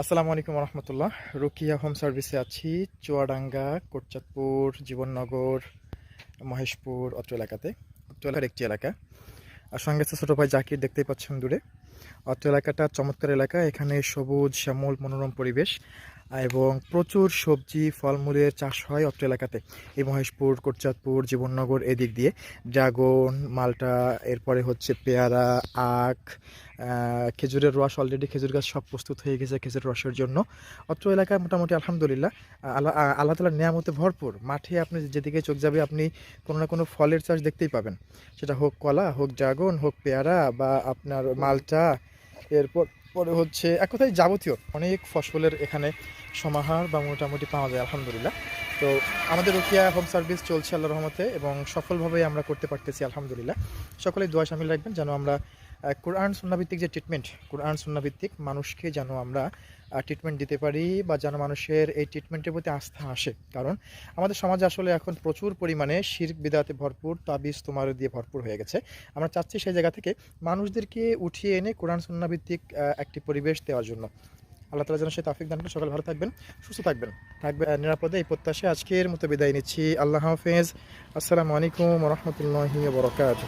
আসসালামু আলাইকুম রহমতুল্লাহ রুকিয়া হোম সার্ভিসে আছি, চুয়াডাঙ্গা, কোটচাঁদপুর, জীবননগর, মহেশপুর, অত্র এলাকাতে। অত্র এলাকার একটি এলাকা। আর সঙ্গে ছোটো ভাই জাকির, দেখতেই পাচ্ছেন দূরে। অত্র এলাকাটা চমৎকার এলাকা। এখানে সবুজ, শ্যামল, মনোরম পরিবেশ। এবং প্রচুর সবজি, ফলমূলের চাষ হয় অত্র এলাকাতে। এই মহেশপুর, কোটচাঁদপুর, জীবননগর এদিক দিয়ে। ড্রাগন, মালটা, এরপরে হচ্ছে পেয়ারা, আখ খেজুরের রস অলরেডি খেজুর গাছ সব প্রস্তুত হয়ে গেছে খেজুর রসের জন্য। অত্র এলাকায় মোটামুটি আলহামদুলিল্লাহ আল্লাহ আল্লাহ তালার নিয়ামতে ভরপুর। মাঠে আপনি যেদিকে চোখ যাবে, আপনি কোনো না কোনো ফলের চাষ দেখতেই পাবেন। সেটা হোক কলা, হোক ড্রাগন, হোক পেয়ারা বা আপনার মালটা এরপর পরে হচ্ছে এক কথায় যাবতীয় অনেক ফসলের এখানে সমাহার বা মোটামুটি পাওয়া যায়, আলহামদুলিল্লাহ। তো আমাদের রুকিয়া হোম সার্ভিস চলছে আল্লাহ রহমতে এবং সফলভাবে আমরা করতে পারতেছি, আলহামদুলিল্লাহ। সকলেই দোয়া সামিল রাখবেন যেন আমরা কোরআন সুন্নাভিত্তিক যে ট্রিটমেন্ট কোরআন সুন্নাভিত্তিক মানুষকে যেন আমরা ট্রিটমেন্ট দিতে পারি বা যেন মানুষের এই ট্রিটমেন্টের প্রতি আস্থা আসে। কারণ আমাদের সমাজে আসলে এখন প্রচুর পরিমাণে শির্ক, বিদাতে ভরপুর, তাবিজ, তোমার দিয়ে ভরপুর হয়ে গেছে। আমরা চাচ্ছি সেই জায়গা থেকে মানুষদেরকে উঠিয়ে এনে কোরআন সুন্নাভিত্তিক একটি পরিবেশ দেওয়ার জন্য। আল্লাহ তালা যেন সে তাফিক দান সকাল ভালো থাকবেন, সুস্থ থাকবেন। থাকবে নিরাপদে এই প্রত্যাশা আজকের মতো বিদায় নিচ্ছি। আল্লাহ হাফেজ। আসসালামু আলাইকুম রহমতুল্লাহি বরকাত